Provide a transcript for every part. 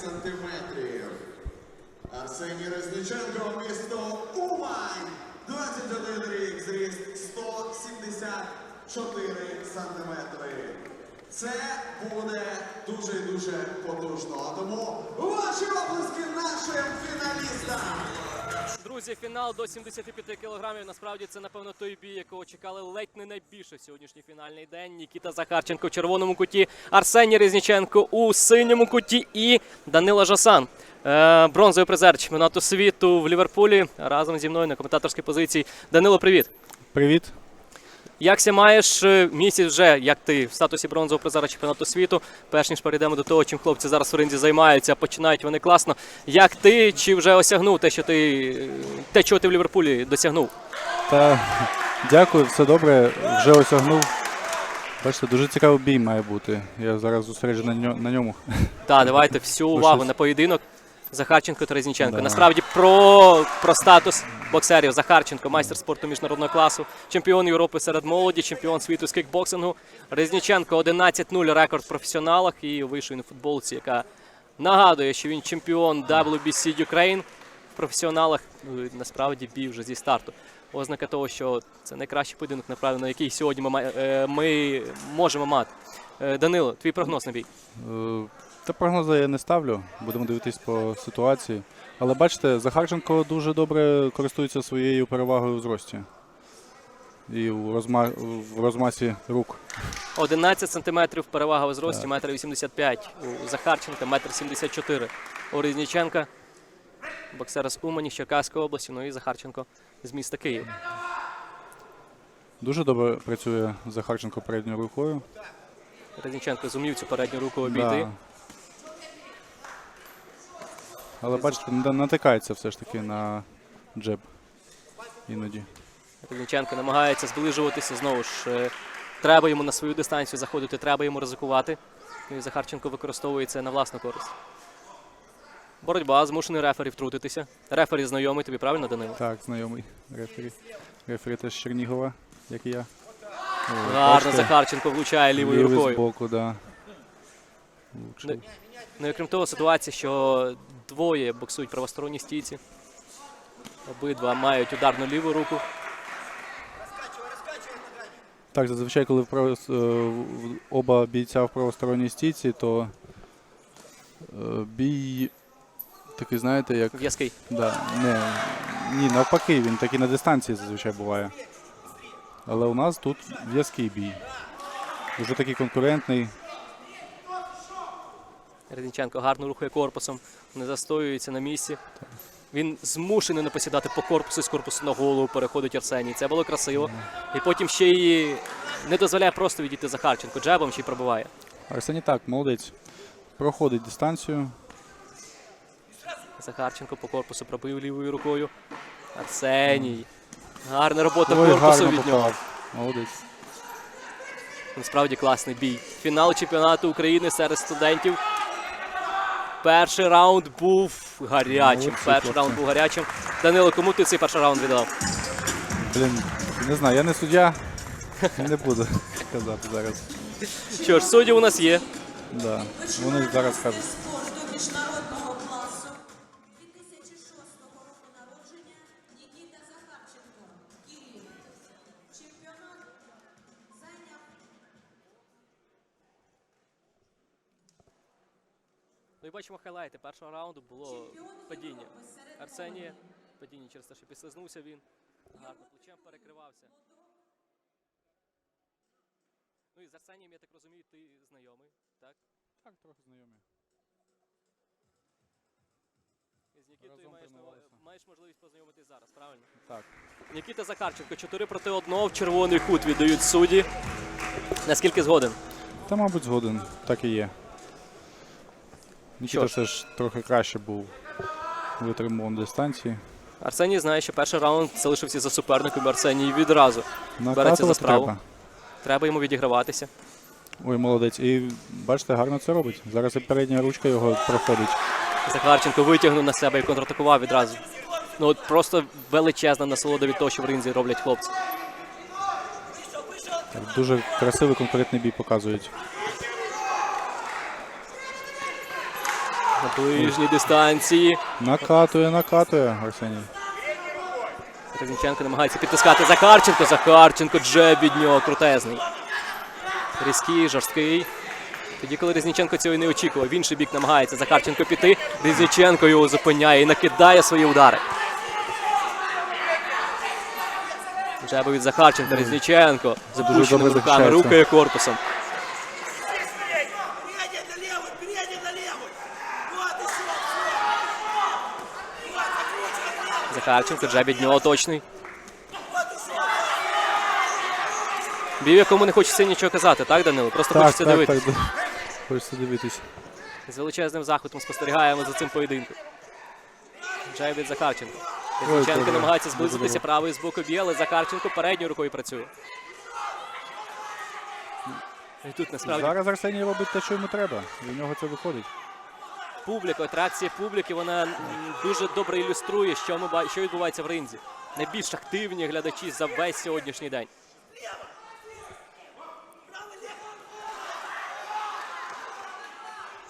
сантиметрів. Арсеній Резниченко, місто Умань. 21 рік, зріст 174 сантиметри. Це буде дуже і дуже потужно. А тому ваші оплески нашим фіналістам! Друзі, фінал до 75 кілограмів. Насправді це напевно той бій, якого чекали ледь не найбільше в сьогоднішній фінальний день. Нікіта Захарченко в червоному куті, Арсеній Резніченко у синьому куті і Данила Жасан. Е, бронзовий призер чемпіонату світу в Ліверпулі разом зі мною на коментаторській позиції. Данило, привіт. Привіт. Якся маєш е, місяць вже, як ти в статусі бронзового призера чемпіонату світу, перш ніж перейдемо до того, чим хлопці зараз в ринзі займаються, починають вони класно. Як ти чи вже осягнув те, що ти е, те, чого ти в Ліверпулі досягнув? Та дякую, все добре. Вже осягнув. Бачите, дуже цікавий бій має бути. Я зараз зосереджений на ньому. Так, давайте всю увагу на поєдинок. Захарченко та Резніченко. Да. Насправді про, про статус боксерів. Захарченко, майстер спорту міжнародного класу, чемпіон Європи серед молоді, чемпіон світу з кікбоксингу. Резніченко 11-0 рекорд в професіоналах і вийшов на футболці, яка нагадує, що він чемпіон WBC Ukraine в професіоналах. Ну, насправді бій вже зі старту. Ознака того, що це найкращий поєдинок, напевно, який сьогодні ми, е, ми можемо мати. Е, Данило, твій прогноз на бій. Та прогнози я не ставлю. Будемо дивитись по ситуації. Але бачите, Захарченко дуже добре користується своєю перевагою в зрості. І в, розма... в розмасі рук. 11 сантиметрів перевага у зрості, метр 85 у Захарченка, метр 74 у Різніченка. Боксер з Умані, з Черкаської області, ну і Захарченко з міста Київ. Дуже добре працює Захарченко передньою рукою. Різніченко зумів цю передню руку обійти. Да. Але бачите, на- натикається все ж таки на джеб. Іноді. Різніченко намагається зближуватися знову ж. е, Треба йому на свою дистанцію заходити, треба йому ризикувати. Ну і Захарченко використовує це на власну користь. Боротьба, змушений рефері втрутитися. Рефері знайомий тобі, правильно, Данило? Так, знайомий рефері. Рефері теж Чернігова, як і я. Гарно Захарченко влучає лівою лівий рукою. збоку, да. Влучив. Ну і крім того, ситуація, що двоє боксують в правосторонній стійці. Обидва мають ударну ліву руку. Так, зазвичай, коли в право- е, оба бійця в правосторонній стійці, то е, бій такий, знаєте, як. В'язкий. Да, не, ні, навпаки, він такий на дистанції зазвичай буває. Але у нас тут в'язкий бій. Дуже такий конкурентний. Резніченко гарно рухає корпусом, не застоюється на місці. Він змушений не посідати по корпусу з корпусу на голову, переходить Арсеній. Це було красиво. І потім ще й не дозволяє просто відійти Захарченко. Джебом ще й пробиває. Арсеній так, молодець. Проходить дистанцію. Захарченко по корпусу пробив лівою рукою. Арсеній. Гарна робота Ой, корпусу від нього. попав. Молодець. Насправді класний бій. Фінал чемпіонату України серед студентів. Перший раунд був гарячим. Перший раунд був гарячим. Данило, кому ти цей перший раунд віддав? Блін, не знаю, я не суддя. Не буду казати зараз. Що ж, судді у нас є. Да. Вони зараз скажуть. Бачимо хайлайти. Першого раунду було падіння. Арсенія. Падіння через те, що підслизнувся він. Гарно плечем перекривався. Ну і з Арсенієм, я так розумію, ти знайомий, так? Так, трохи знайомі. І з Нікітою маєш, маєш можливість познайомитись зараз, правильно? Так. Нікіта Захарченко, 4 проти 1 в червоний кут віддають судді. Наскільки згоден? Та, мабуть, згоден. Так і є. Нікіта ж. все ж трохи краще був. Витримував дистанції. Арсеній знає, що перший раунд залишився за суперником. Арсеній відразу береться за справу. треба. Треба йому відіграватися. Ой, молодець. І бачите, гарно це робить. Зараз і передня ручка його проходить. Захарченко витягнув на себе і контратакував відразу. Ну от просто величезна насолода від того, що в ринзі роблять хлопці. Так, дуже красивий конкурентний бій показують. На ближній дистанції. Накатує, накатує Арсеній. Резніченко намагається підтискати Захарченко. Захарченко джеб від нього крутезний. Різкий, жорсткий. Тоді, коли Резніченко цього не очікував, в інший бік намагається Захарченко піти. Резніченко його зупиняє і накидає свої удари. Джеби від Захарченка, Резніченко. добре Запущеними руками, рукою корпусом. Левый. Джеб від нього точний. Бій, якому не хочеться нічого казати, так, Данило? Просто Так, хочеться так, дивитися. так. Хочеться дивитись. З величезним захватом спостерігаємо за цим поєдинком. Джай від Захарченко. Ой, намагається зблизитися правою з боку б'є, але Захарченко передньою рукою працює. І тут насправді Зараз Арсеній робить те, що йому треба. І в нього це виходить. Публіка, атракція публіки, вона дуже добре ілюструє, що, ми, що відбувається в ринзі. Найбільш активні глядачі за весь сьогоднішній день.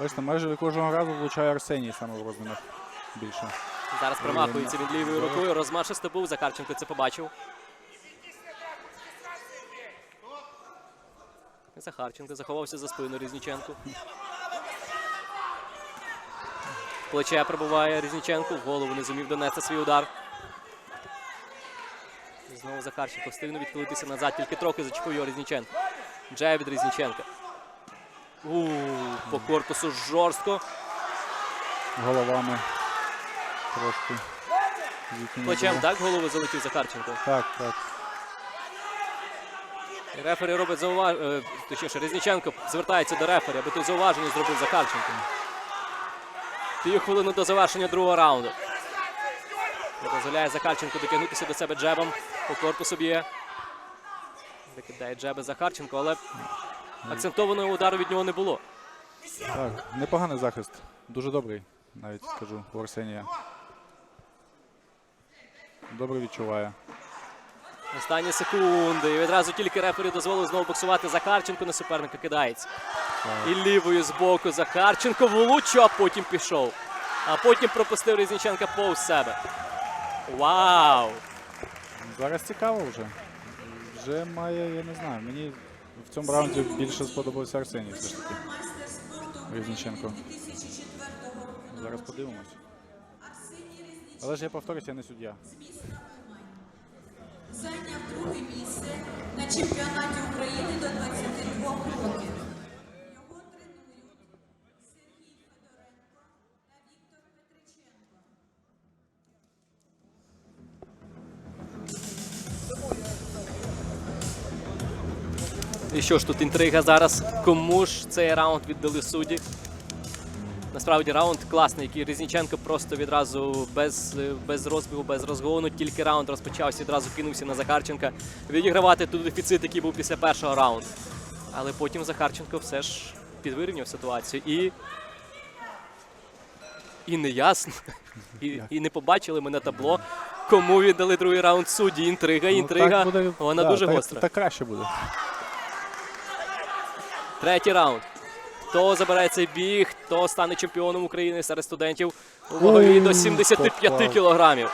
Бачите, майже кожного разу влучає Арсеній саме в розмінах більше. Зараз промахується він лівою рукою. Розмашисто був. Захарченко це побачив. Захарченко заховався за спину Різніченку. Плече пробуває Різніченку. В голову не зумів донести свій удар. Знову Захарченко встигнув відхилитися назад, тільки трохи зачепив його Різніченко. Джая від Різніченка. У по корпусу жорстко. Головами трошки. Плечем так голову залетів Захарченко. Так, так. Рефері робить зауваження, точніше, Резніченко звертається до рефері, аби той зауваження зробив Захарченко. Пів хвилини до завершення другого раунду. Дозволяє Захарченко дотягнутися до себе джебом. По корпусу б'є. Викидає джеби Захарченко, але акцентованого удару від нього не було. Так, непоганий захист. Дуже добрий, навіть скажу, у Арсенія. Добре відчуває. Останні секунди. І відразу тільки рефері дозволив знову боксувати Захарченко на суперника кидається. І лівою з боку Захарченко влучив, а потім пішов. А потім пропустив Різніченка повз себе. Вау! Зараз цікаво вже. Вже має, я не знаю, мені в цьому раунді більше сподобався Арсеній все ж таки. майстер спорту Різниченко. 2004 року. Зараз подивимось. Але ж я повторюсь, я не суддя. Чемпіонаті України до 22 років. Його тренують Сергій Федоренко та Віктор Петриченко. І що ж тут інтрига зараз? Кому ж цей раунд віддали судді? Насправді раунд класний, який Різніченко просто відразу без, без розбігу, без розгону. Тільки раунд розпочався, відразу кинувся на Захарченка. Відігравати той дефіцит, який був після першого раунду. Але потім Захарченко все ж підвирівняв ситуацію і. І не ясно. І, і не побачили ми на табло, кому віддали другий раунд судді. Інтрига, Ну, інтрига. так буде- Вона да, дуже так, гостра. Так краще буде. Третій раунд. Хто забере цей бій, хто стане чемпіоном України серед студентів у вагові до 75 кілограмів.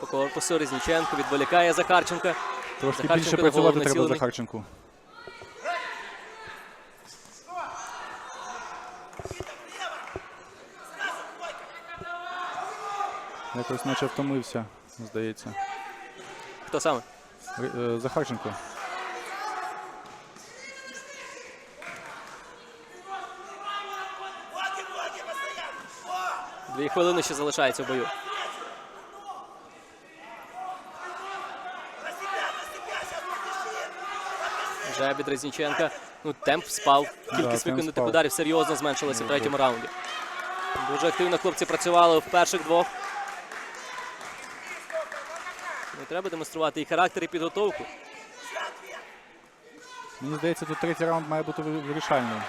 По корпусу Різніченко відволікає Захарченка. Трошки Захарченко більше працювати треба. Захарченку. Якось наче втомився, здається. Хто саме? Е, Захарченко. Дві хвилини ще залишається в бою. Вже від Різніченка. Ну, темп спав. Кількість темп виконаних спав. ударів серйозно зменшилася в третьому раунді. Дуже активно хлопці працювали в перших двох. Ну, треба демонструвати і характер, і підготовку. Мені здається, тут третій раунд має бути ви- вирішальний.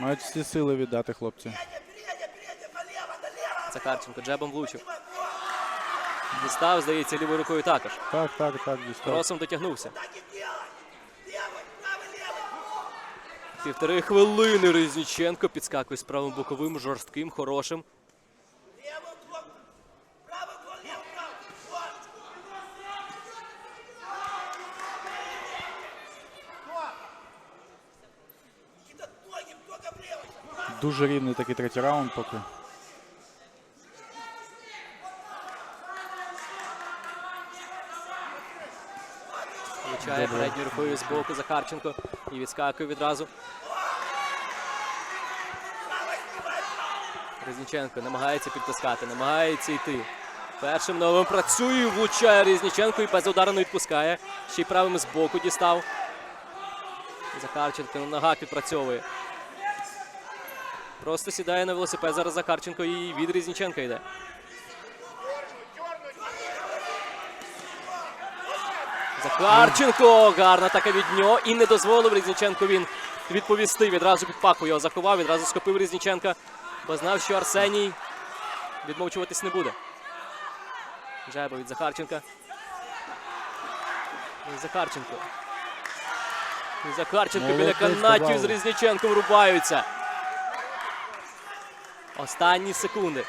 Мають всі сили віддати хлопці. Передня, передня, налево, налево. Захарченко джебом влучив. Дістав, здається, лівою рукою також. Так, так, так, дістав. Кросом дотягнувся. Так и делай. Левый, правый, левый. Півтори хвилини Резніченко підскакує з правим боковим, жорстким, хорошим. Дуже рівний такий третій раунд поки. Влучає Добре. передньою рукою з боку Захарченко і відскакує відразу. Резніченко намагається підтискати, намагається йти. Першим новим працює, влучає Резніченко і без удару не відпускає. Ще й правим з боку дістав. Захарченко на ногах відпрацьовує. Просто сідає на велосипед зараз Захарченко і від Резніченка йде. Захарченко! Гарна така від нього. І не дозволив Різніченко він відповісти. Відразу під паху його заховав, відразу схопив Різніченка, бо знав, що Арсеній відмовчуватись не буде. Джеба від Захарченка. І Захарченко. І Захарченко біля канатів з. Різніченком рубаються. Останні секунди.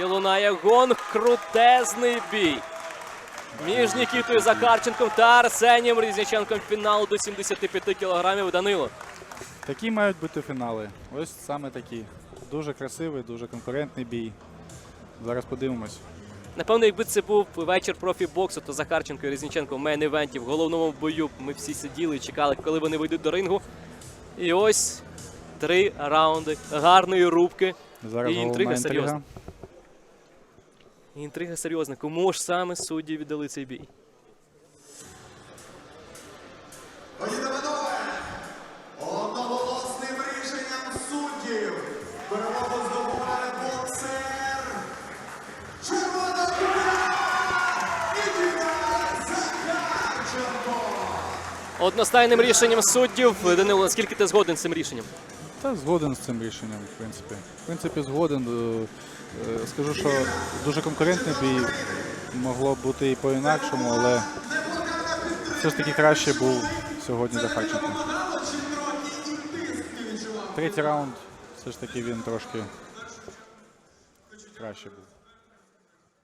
І лунає гонг. Крутезний бій. Між Нікітою Захарченком та Арсенієм Різніченком фінал до 75 кілограмів Данило. Такі мають бути фінали. Ось саме такі. Дуже красивий, дуже конкурентний бій. Зараз подивимось. Напевно, якби це був вечір профі-боксу, то Захарченко і Різніченко в мейн-івенті в головному бою. Ми всі сиділи і чекали, коли вони вийдуть до рингу. І ось три раунди гарної рубки. Зараз І інтрига інтрига. серйозна. І Інтрига серйозна. Кому ж саме судді віддали цей бій? Одноголосним рішенням суддів. Перемогу здобуває боксер. Червона куля! Нікіта Захарченко! Одностайним рішенням суддів. Данило, наскільки ти згоден з цим рішенням? Та згоден з цим рішенням, в принципі. В принципі, згоден. Е, е, Скажу, що дуже конкурентний бій. Могло бути і по-інакшому, але все ж таки краще був сьогодні Захарченко. Третій раунд, все ж таки він трошки краще був.